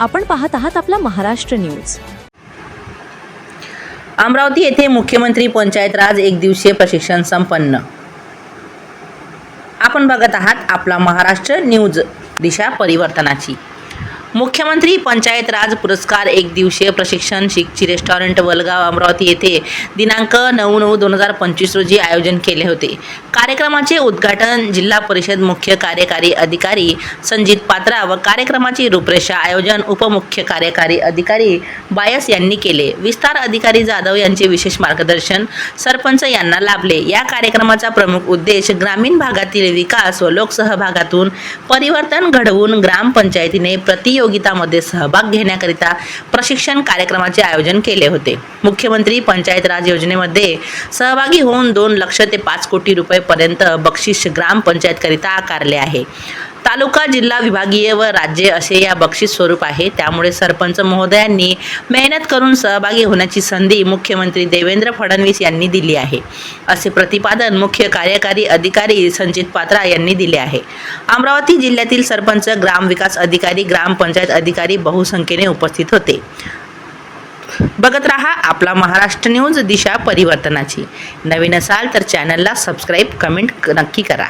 आपण पाहत आहात आपला महाराष्ट्र न्यूज. अमरावती येथे मुख्यमंत्री पंचायत राज एक दिवसीय प्रशिक्षण संपन्न. आपण बघत आहात आपला महाराष्ट्र न्यूज दिशा परिवर्तनाची. मुख्यमंत्री पंचायत राज पुरस्कार एक दिवसीय प्रशिक्षण शिकची रेस्टॉरंट वलगाव अमरावती येथे दिनांक नऊ नऊ दोन हजार पंचवीस रोजी आयोजन केले होते. कार्यक्रमाचे उद्घाटन जिल्हा परिषद मुख्य कार्यकारी अधिकारी संजित पात्रा व कार्यक्रमाची रूपरेषा आयोजन उपमुख्य कार्यकारी अधिकारी बायस यांनी केले. विस्तार अधिकारी जाधव यांचे विशेष मार्गदर्शन सरपंच यांना लाभले. या कार्यक्रमाचा प्रमुख उद्देश ग्रामीण भागातील विकास व लोकसहभागातून परिवर्तन घडवून ग्रामपंचायतीने प्रतियोगितामध्ये सहभाग घेण्याकरिता प्रशिक्षण कार्यक्रमाचे आयोजन केले होते. मुख्यमंत्री पंचायत राज योजनेमध्ये सहभागी होऊन दोन लक्ष ते पाच कोटी रुपयेपर्यंत बक्षीस ग्रामपंचायतकरिता आकारले आहे. तालुका जिल्हा विभागीय व राज्य असे या बक्षीस स्वरूप आहे. त्यामुळे सरपंच महोदयांनी मेहनत करून सहभागी होण्याची संधी मुख्यमंत्री देवेंद्र फडणवीस यांनी दिली आहे. असे प्रतिपादन मुख्य कार्यकारी अधिकारी संचित पात्रा यांनी दिले आहे. अमरावती जिल्ह्यातील सरपंच ग्रामविकास अधिकारी ग्रामपंचायत अधिकारी बहुसंख्येने उपस्थित होते. बघत रहा आपला महाराष्ट्र न्यूज दिशा परिवर्तनाची. नवीन असाल तर चॅनलला सबस्क्राईब कमेंट नक्की करा.